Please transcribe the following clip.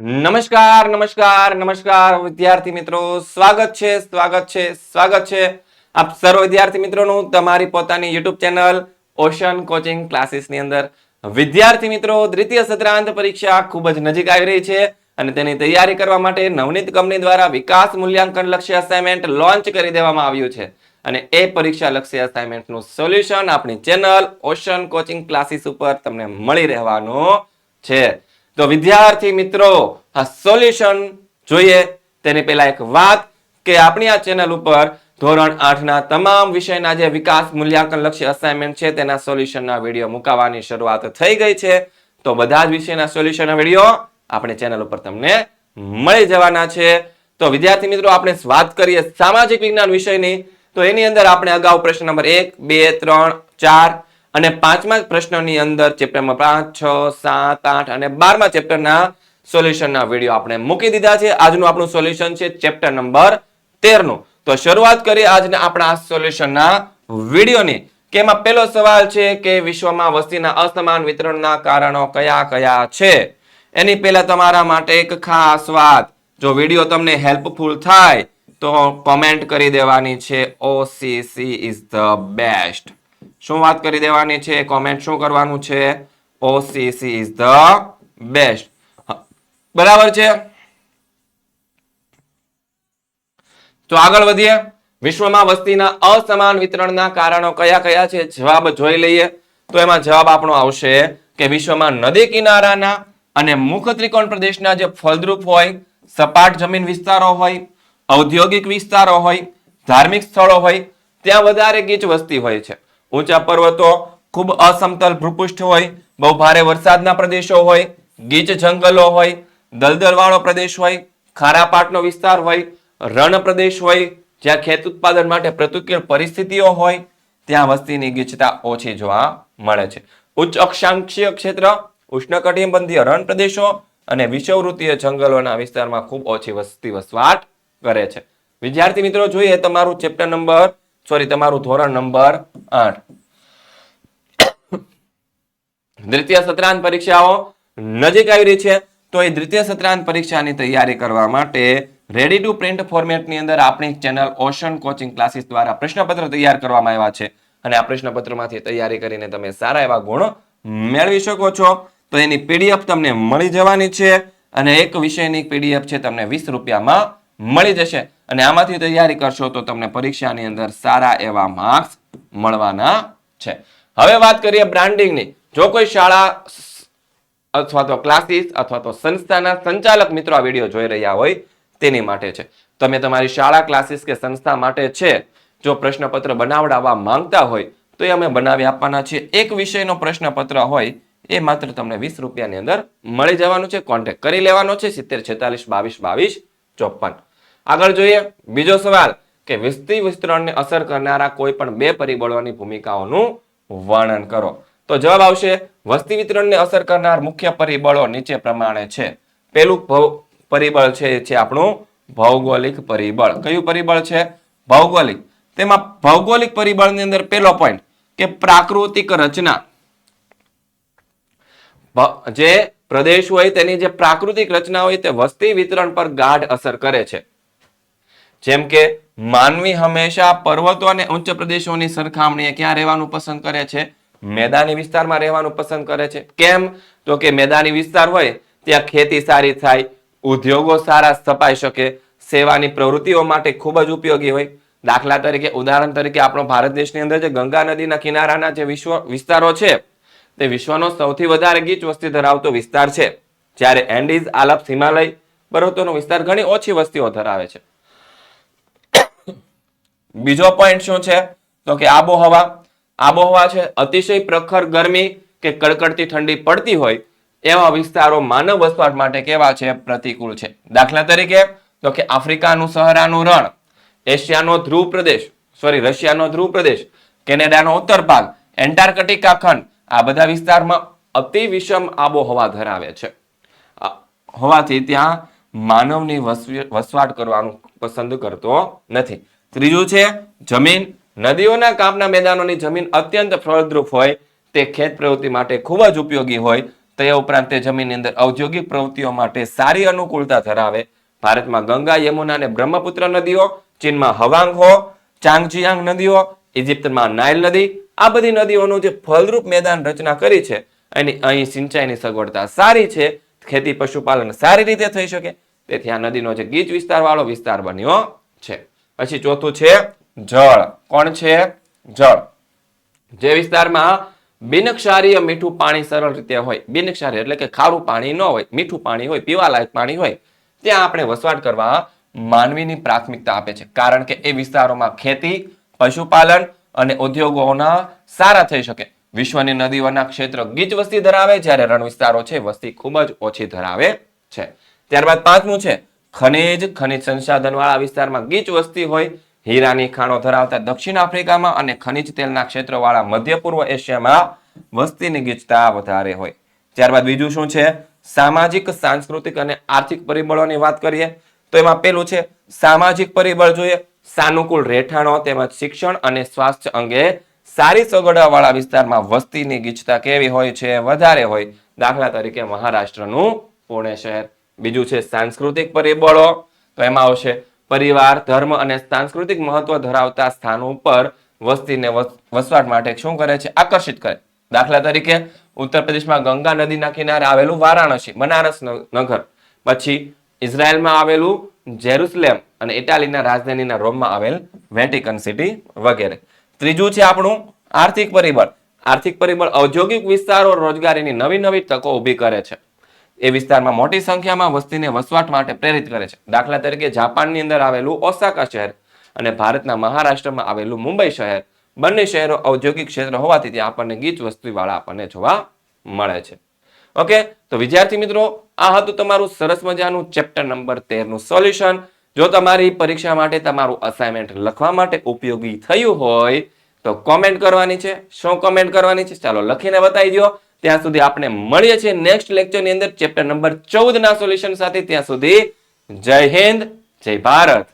નમસ્કાર નમસ્કાર નમસ્કાર, વિદ્યાર્થી મિત્રો. સ્વાગત છે સ્વાગત છે સ્વાગત છે. આપ સર્વ વિદ્યાર્થી મિત્રોનું તમારી પોતાની યુટ્યુબ ચેનલ ઓશન કોચિંગ ક્લાસીસની અંદર. વિદ્યાર્થી મિત્રો, દ્વિતીય સત્રાંત પરીક્ષા ખૂબ જ નજીક આવી રહી છે અને તેની તૈયારી કરવા માટે નવનીત કંપની દ્વારા વિકાસ મૂલ્યાંકન લક્ષ્ય અસાઇનમેન્ટ લોન્ચ કરી દેવામાં આવ્યું છે. અને એ પરીક્ષા લક્ષ્ય અસાઇનમેન્ટનું સોલ્યુશન આપણી ચેનલ ઓશન કોચિંગ ક્લાસીસ ઉપર તમને મળી રહેવાનું છે. તો વિદ્યાર્થી મિત્રો, આ સોલ્યુશન જોઈએ. તેની પહેલા એક વાત કે આપણી આ ચેનલ ઉપર ધોરણ આઠના તમામ વિષયના જે વિકાસ મૂલ્યાંકન લક્ષી અસાઇનમેન્ટ છે, તેના સોલ્યુશનના વીડિયો મુકાવાની શરૂઆત થઈ ગઈ છે. તો બધા જ વિષયના સોલ્યુશનના વીડિયો આપણે ચેનલ ઉપર તમને મળી જવાના છે. તો વિદ્યાર્થી મિત્રો, આપણે વાત કરીએ સામાજિક વિજ્ઞાન વિષયની. તો એની અંદર આપણે અગાઉ પ્રશ્ન નંબર એક, બે, ત્રણ, ચાર અને પાંચમા પ્રશ્નની અંદર ચેપ્ટરમાં પાંચ, છ, સાત, આઠ અને બારમા ચેપ્ટરના સોલ્યુશનના વીડિયો આપણે મૂકી દીધા છે. આજનું આપણું સોલ્યુશન છે ચેપ્ટર નંબર તેરનું. તો શરૂઆત કરીએ આજના આપણા સોલ્યુશનના વિડીયોની કે એમાં પહેલો સવાલ છે કે વિશ્વમાં વસ્તીના અસમાન વિતરણના કારણો કયા કયા છે? એની પહેલા તમારા માટે એક ખાસ વાત. જો વીડિયો તમને હેલ્પફુલ થાય, તો કોમેન્ટ કરી દેવાની છે. ઓસીસી ઇઝ ધ બેસ્ટ શું વાત કરી દેવાની છે? કોમેન્ટ શું કરવાનું છે? ઓસીસી ઇઝ ધ બેસ્ટ બરાબર છે? તો આગળ વધીએ. વિશ્વમાં વસ્તીના અસમાન વિતરણના કારણો કયા કયા છે? જવાબ જોઈ લઈએ. તો એમાં જવાબ આપણો આવશે કે વિશ્વમાં નદી કિનારાના અને મુખ ત્રિકોણ પ્રદેશના જે ફળદ્રુપ હોય, સપાટ જમીન વિસ્તારો હોય, ઔદ્યોગિક વિસ્તારો હોય, ધાર્મિક સ્થળો હોય, ત્યાં વધારે ગીચ વસ્તી હોય છે. ઊંચા પર્વતો, ખૂબ અસમતલ ભૂપૃષ્ઠ હોય, બહુ ભારે વરસાદના પ્રદેશો હોય, ગીચ જંગલો હોય, દલદલવાળો પ્રદેશ હોય, ખારા પાટનો વિસ્તાર હોય, રણ પ્રદેશ હોય, જ્યાં ખેત ઉત્પાદન માટે પ્રતિકૂળ પરિસ્થિતિઓ હોય, ત્યાં વસ્તીની ગીચતા ઓછી જોવા મળે છે. ઉચ્ચ અક્ષાંશીય ક્ષેત્ર, ઉષ્ણકટિબંધીય રણ પ્રદેશો અને વિષુવવૃત્તીય જંગલોના વિસ્તારમાં ખૂબ ઓછી વસ્તી વસવાટ કરે છે. વિદ્યાર્થી મિત્રો, જોઈએ તમારું ચેપ્ટર નંબર સોરી તમારું ધોરણ નંબર આઠ. દ્વિતીય સત્રાંત પરીક્ષાઓ નજીક આવી રહી છે, તો એ દ્વિતીય સત્રાંત પરીક્ષાની તૈયારી કરવા માટે રેડી ટુ પ્રિન્ટ ફોર્મેટની અંદર આપણી ચેનલ ઓશન કોચિંગ ક્લાસીસ દ્વારા પ્રશ્નપત્ર તૈયાર કરવામાં આવ્યા છે. અને આ પ્રશ્નપત્રમાંથી તૈયારી કરીને તમે સારા એવા ગુણ મેળવી શકો છો. તો એની પીડીએફ તમને મળી જવાની છે અને એક વિષયની પીડીએફ છે તમને વીસ રૂપિયામાં મળી જશે. અને આમાંથી તૈયારી કરશો તો તમને પરીક્ષાની અંદર સારા એવા માર્ક્સ મળવાના છે. હવે વાત કરીએ બ્રાન્ડિંગની જો કોઈ શાળા અથવા તો ક્લાસીસ અથવા તો સંસ્થાના સંચાલક મિત્રો આ વીડિયો જોઈ રહ્યા હોય તેની માટે છે. તમે તમારી શાળા ક્લાસીસ કે સંસ્થા માટે છે, જો પ્રશ્નપત્ર બનાવડાવવા માંગતા હોય, તો એ અમે બનાવી આપવાના છીએ. એક વિષયનો પ્રશ્નપત્ર હોય, એ માત્ર તમને વીસ રૂપિયાની અંદર મળી જવાનું છે. કોન્ટેક્ટ કરી લેવાનો છે. સિત્તેર, છેતાલીસ, બાવીસ બાવીસ, ચોપન. આગળ જોઈએ બીજો સવાલ કે વસ્તી વિસ્તરણને અસર કરનારા કોઈ પણ બે પરિબળોની ભૂમિકાઓનું વર્ણન કરો. તો જવાબ આવશે, વસ્તી વિતરણને અસર કરનાર મુખ્ય પરિબળો નીચે પ્રમાણે છે. ભૌ- પરિબળ છે એ છે આપણું ભૌગોલિક પરિબળ. કયું પરિબળ છે? ભૌગોલિક. તેમાં ભૌગોલિક પરિબળની અંદર પેલો પોઈન્ટ કે પ્રાકૃતિક રચના. જે પ્રદેશ હોય તેની જે પ્રાકૃતિક રચના હોય તે વસ્તી વિતરણ પર ગાઢ અસર કરે છે. જેમ કે માનવી હંમેશા પર્વતો અને ઉચ્ચ પ્રદેશોની સરખામણીએ ક્યાં રહેવાનું પસંદ કરે છે? મેદાની વિસ્તારમાં રહેવાનું પસંદ કરે છે. કેમ? તો કે મેદાની વિસ્તાર હોય, ત્યાં ખેતી સારી થાય, ઉદ્યોગો સારા સ્થપાઈ શકે, સેવાની પ્રવૃત્તિઓ માટે ખૂબ જ ઉપયોગી હોય. દાખલા તરીકે, ઉદાહરણ તરીકે આપણો ભારત દેશની અંદર જે ગંગા નદીના કિનારાના જે વિશ્વ વિસ્તારો છે, તે વિશ્વનો સૌથી વધારે ગીચ વસ્તી ધરાવતો વિસ્તાર છે. જ્યારે એન્ડીઝ આલપ હિમાલય પર્વતોનો વિસ્તાર ઘણી ઓછી વસ્તીઓ ધરાવે છે. બીજો પોઈન્ટ શું છે? તો કે આબોહવા. આબોહવા છે અતિશય પ્રખર ગરમી કે કડકડતી ઠંડી પડતી હોય એવા વિસ્તારો માનવ વસવાટ માટે કેવા છે? પ્રતિકૂળ છે. દાખલા તરીકે તો કે આફ્રિકાનું સહરાનું રણ, એશિયાનો ધ્રુવ પ્રદેશ સોરી રશિયાનો ધ્રુવ પ્રદેશ, કેનેડાનો ઉત્તર ભાગ, એન્ટાર્કટિકા ખંડ, આ બધા વિસ્તારમાં અતિ વિષમ આબોહવા ધરાવે છે. હોવાથી ત્યાં માનવની વસવી- વસવાટ કરવાનું પસંદ કરતો નથી. ત્રીજું છે, જમીન. નદીઓના કામના મેદાનોની જમીન અત્યંત ફળદ્રુપ હોય, તે ખેત પ્રવૃત્તિ માટે ખૂબ જ ઉપયોગી હોય. તે ઉપરાંત તે જમીનની અંદર ઔદ્યોગિક પ્રવૃત્તિઓ માટે સારી અનુકૂળતા ધરાવે. ભારતમાં ગંગા, યમુના અને બ્રહ્મપુત્ર નદીઓ, ચીનમાં હવાંગ હો, ચાંગજિયાંગ નદીઓ, ઇજિપ્તમાં નાઇલ નદી, આ બધી નદીઓનું જે ફળરૂપ મેદાન રચના કરી છે અને અહીં સિંચાઈની સગવડતા સારી છે, ખેતી પશુપાલન સારી રીતે થઈ શકે. તેથી આ નદીનો જે ગીચ વિસ્તારવાળો વિસ્તાર બન્યો છે. પછી ચોથું છે જળ. કોણ છે? જળ. જે વિસ્તારમાં બિનક્ષારીય મીઠું પાણી સરળ રીતે હોય, બિનક્ષારીય એટલે કે ખારું પાણી ન હોય, મીઠું પાણી હોય, પીવાલાયક પાણી હોય, ત્યાં આપણે વસવાટ કરવા માનવીની પ્રાથમિકતા આપે છે. કારણ કે એ વિસ્તારોમાં ખેતી, પશુપાલન અને ઉદ્યોગોના સારા થઈ શકે. વિશ્વની નદીઓના ક્ષેત્ર ગીચ વસ્તી ધરાવે, જ્યારે રણ વિસ્તારો છે, વસ્તી ખૂબ જ ઓછી ધરાવે છે. ત્યારબાદ પાંચમું છે ખનિજ ખનિજ સંસાધન વાળા વિસ્તારમાં ગીચ વસ્તી હોય, હીરાની ખાણો ધરાવતા દક્ષિણ આફ્રિકામાં અને ખનિજ તેલના ક્ષેત્રવાળા મધ્ય પૂર્વ એશિયામાં વસ્તીની ગીચતા વધારે હોય. ત્યારબાદ બીજું શું છે? સામાજિક, સાંસ્કૃતિક અને આર્થિક પરિબળોની વાત કરીએ, તો એમાં પેલું છે, સામાજિક પરિબળ જોઈએ, સાનુકૂળ રહેઠાણો તેમજ શિક્ષણ અને સ્વાસ્થ્ય અંગે સારી સગવડવાળા વિસ્તારમાં વસ્તીની ગીચતા કેવી હોય છે? વધારે હોય. દાખલા તરીકે મહારાષ્ટ્રનું પુણે શહેર. બીજું છે સાંસ્કૃતિક પરિબળો, તો એમાં આવશે પરિવાર, ધર્મ અને સાંસ્કૃતિક મહત્વ ધરાવતા સ્થાનો પર વસ્તીને વસ- વસવાટ માટે શું કરે છે? આકર્ષિત કરે. દાખલા તરીકે, ઉત્તર પ્રદેશમાં ગંગા નદીના કિનારે આવેલું વારાણસી, બનારસ નગર. પછી ઇઝરાયલમાં આવેલું જેરુસલેમ અને ઇટાલીના રાજધાનીના રોમમાં આવેલ વેટિકન સિટી વગેરે. ત્રીજું છે આપણું આર્થિક પરિબળ. આર્થિક પરિબળ ઔદ્યોગિક વિસ્તારો રોજગારીની નવી નવી તકો ઊભી કરે છે. એ વિસ્તારમાં મોટી સંખ્યામાં વસ્તીને વસવાટ માટે પ્રેરિત કરે છે. દાખલા તરીકે જાપાનની અંદર આવેલું ઓસાકા શહેર અને ભારતના મહારાષ્ટ્રમાં આવેલું મુંબઈ શહેર બંને શહેરો ઔદ્યોગિક ક્ષેત્ર હોવાથી ત્યાં આપણને ગીચ વસ્તીવાળા આપણને જોવા મળે છે. ઓકે? તો વિદ્યાર્થી મિત્રો, આ હતું તમારું સરસ મજાનું ચેપ્ટર નંબર તેરનું સોલ્યુશન. જો તમારી પરીક્ષા માટે તમારું અસાઇનમેન્ટ લખવા માટે ઉપયોગી થયું હોય તો કોમેન્ટ કરવાની છે. શું કોમેન્ટ કરવાની છે? ચાલો લખીને બતાવી દો ત્યાં સુધી આપણે મળીએ છીએ નેક્સ્ટ લેક્ચરની અંદર ચેપ્ટર નંબર ચૌદ ના સોલ્યુશન સાથે. ત્યાં સુધી જય હિન્દ, જય ભારત.